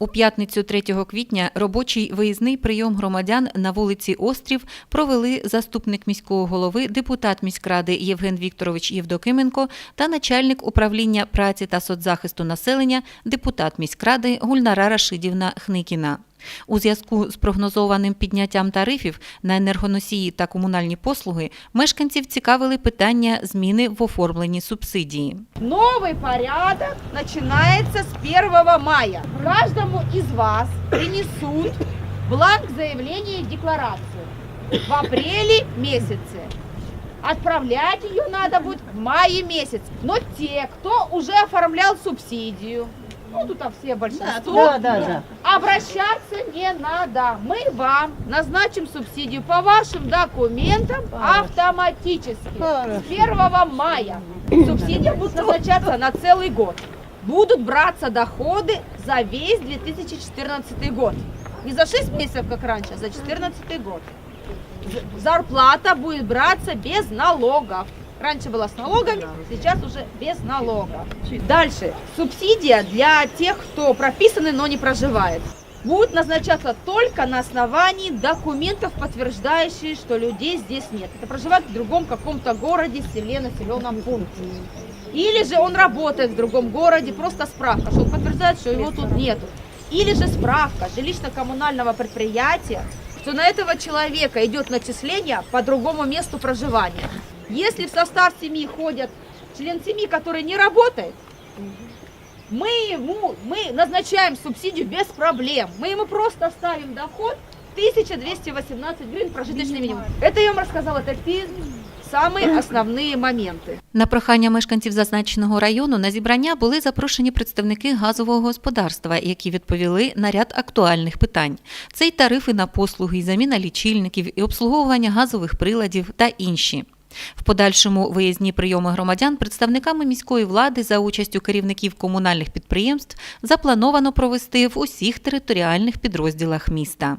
У п'ятницю 3 квітня робочий виїзний прийом громадян на вулиці Острів провели заступник міського голови, депутат міськради Євген Вікторович Євдокименко та начальник управління праці та соцзахисту населення, депутат міськради Гульнара Рашидівна Хникіна. У зв'язку з прогнозованим підняттям тарифів на енергоносії та комунальні послуги мешканців цікавили питання зміни в оформленні субсидії. Новый порядок начинается с 1 мая. Каждому из вас принесут бланк заявления и декларацию в апреле месяце. Отправлять ее надо будет в мае месяц. Но те, кто уже оформлял субсидию, ну тут все большинство, Да, да, да. обращаться не надо. Мы вам назначим субсидию по вашим документам автоматически. С 1 мая субсидия будет назначаться на целый год. Будут браться доходы за весь 2014 год. Не за 6 месяцев, как раньше, а за 2014 год. Зарплата будет браться без налогов. Раньше была с налогами, сейчас уже без налогов. Дальше. Субсидия для тех, кто прописаны, но не проживает. Будет назначаться только на основании документов, подтверждающих, что людей здесь нет. Это проживает в другом каком-то городе, селе, населенном пункте. Или же он работает в другом городе, просто справка, что он подтверждает, что его тут нету. Или же справка жилищно-коммунального предприятия, что на этого человека идет начисление по другому месту проживания. Если в состав семьи ходят член семьи, который не работает, мы ему мы назначаем субсидию без проблем. Мы ему просто ставим доход 1218 гривен прожиточный минимум. Это я вам рассказала, такие самые основные моменты. На прохання мешканців зазначеного району на зібрання були запрошені представники газового господарства, які відповіли на ряд актуальних питань. Це й тарифи на послуги, і заміна лічильників, і обслуговування газових приладів та інші. В подальшому виїзні прийоми громадян представниками міської влади за участю керівників комунальних підприємств заплановано провести в усіх територіальних підрозділах міста.